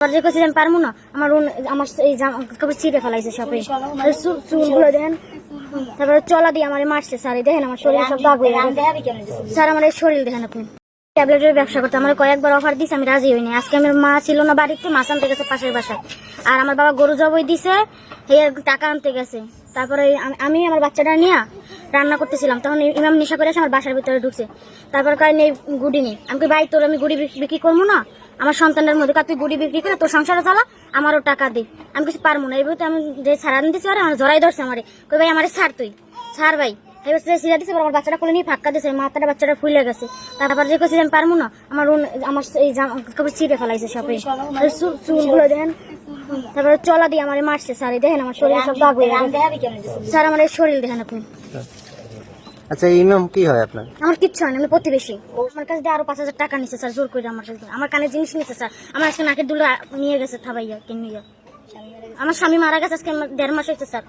আর যে কইছি আমি পারব না, আমার আমার এই কাপড় ছিঁড়ে ফেলাইছে সবে চুলগুলো দেখেন তারপরে চলা দিয়ে আমার মারছে স্যার দেখেন আমার শরীর সব দাগ হয়ে স্যার আমার শরীর দেখেন আপনি। ট্যাবলেটের ব্যবসা করতে, আমার কয়েকবার অফার দিছে, আমি রাজি হইনি। আজকে আমার মা ছিল না বাড়িতে মাছ আনতে গেছে পাশের বাসায়। আর আমার বাবা গরু জবই দিছে, এই টাকা আনতে গেছে। তারপরে আমি- আমি আমার বাচ্চাটা নিয়ে রান্না করতেছিলাম, তখন এই ইমাম নেশা করে আমার বাসার ভিতরে ঢুকছে। তারপর কয় নেই গুড়ি নেই আমি ভাই, তোর আমি গুড়ি বিক্রি করব না? আমার সন্তানের মধ্যে তুই গুড়ি বিক্রি করে তোর সংসারে চালা, আমারও টাকা দে। আমি কিছু পারব না। এইভাবে তো আমি যে ছাড়া দিতে পারে আমার জড়াই ধরছে আমারে। কই ভাই, আমারে ছাড় তুই। ছাড় ভাই। এবার সে সিরা দিছে আমার বাচ্চাটা কোলে নিয়ে ফাঁকা দিছে। মাথাটা বাচ্চাটা ফুলে গেছে। তারপর যে কইছি আমি পারব না, আমার আমার এই কাপড় ছিঁড়ে ফেলাইছে সবে। আর চুলগুলো দেখেন। তারপরে চলা দিয়ে আমার মারছে, স্যার। দেখেন আমার শরীর সব দাগ হয়ে স্যার, আমার শরীর দেখেন আপনি। আচ্ছা এই ইমাম কি হয় আপনার? আমার কিচ্ছু হয় না আমি প্রতিবেশী। আমার কাছে আরও পাঁচ হাজার টাকা নিচ্ছে স্যার জোর করে আমার কাছে। আমার কানে জিনিস নিচ্ছে স্যার। আমার আজকে নাকের দুলো নিয়ে গেছে থাবাইয়া কিনে নিয়ে আমার স্বামী মারা গেছে আজকে দেড় মাস হয়েছে স্যার।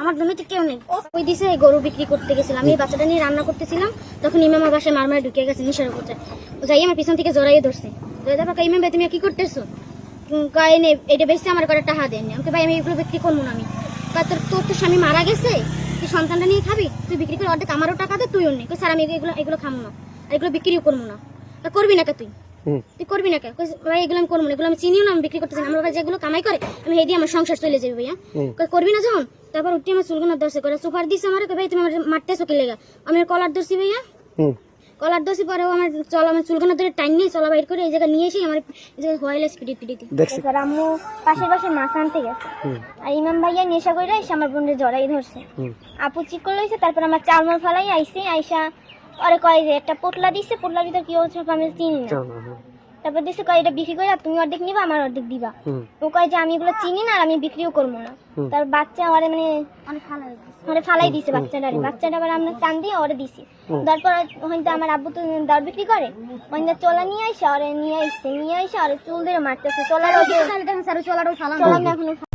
আমার দুনিতে কেউ নেই। ওই দিছে গরু বিক্রি করতে গেছিলাম আমি বাচ্চাটা নিয়ে রান্না করতেছিলাম তখন ইমাম আমার বাসায় মারমারে ঢুকে গেছে নিশার ও যাই আমার পিছন থেকে জড়াইয়ে ধরছে। ধরে দেখো ইমাম ভাই তুমি কি করতেছো? উম, কয় নে এটা বেশি আমার করে টাকা দেননি। আমাকে ভাই আমি এগুলো বিক্রি করব না আমি। তোর তোর তো স্বামী মারা গেছে? তুই সন্তানটা নিয়ে খাবি তুই বিক্রি করে অর্ধেক আমারও টাকা দে তুই অন্য কই, স্যার আমি এগুলো এগুলো খাব না। আর এগুলো বিক্রিও করব না। করবি না কে তুই? তুই করবি না কে ভাই এগুলো আমি করব না। এগুলো আমি চিনিও না আমি বিক্রি করতেছি। আমার বাবা যেগুলো কামাই করে আমি হেঁটে আমার সংসার চলে যাবে ভাইয়া। কই, করবি না যখন? তারপর উঠে আমার চুলগুলো দর্শক করে সুপার দিস আমার ভাই তুমি আমার মারতেছো চোখে লেগা? আমি কলার ধরছি ভাইয়া। কলার দোষী পরে আমার চল আমার চুলখানা ধরে টাইম নিয়ে চলা বাইর করে এই জায়গায় নিয়ে এসে আমার এই জায়গায় হোয়াইলে স্পিডি পিডিতে দেখছি। আম্মু পাশে পাশে মাছ আনতে গেছে। আর ইমাম ভাইয়া নেশা করে এসে আমার বোনের জড়াই ধরছে। আপু চিক করে লইছে তারপর আমার চালমল ফালাই আইসি আইসা ওরে কয় যে একটা পোটলা দিছে পোটলার ভিতর কি হচ্ছে আমি চিনি না। চলো। তারপর দিছে কয় এটা বিক্রি করে তুমি অর্ধেক নিবা আমার অর্ধেক দিবা। ও কয় যে আমি এগুলো চিনি না আর আমি বিক্রিও করব না। তার বাচ্চা আমারে মানে ওরে ফালাই দিছে বাচ্চাটা বাচ্চাটা আবার আমরা টান দিয়ে ওরে দিছি। তারপর হয়তো আমার আব্বু তো দর বিক্রি করে। হয়তো চলা নিয়ে আইসা ওরে নিয়ে আইসে নিয়ে আইসা ওরে চুল দিয়ে মারতেছে। চলার চলার এখনও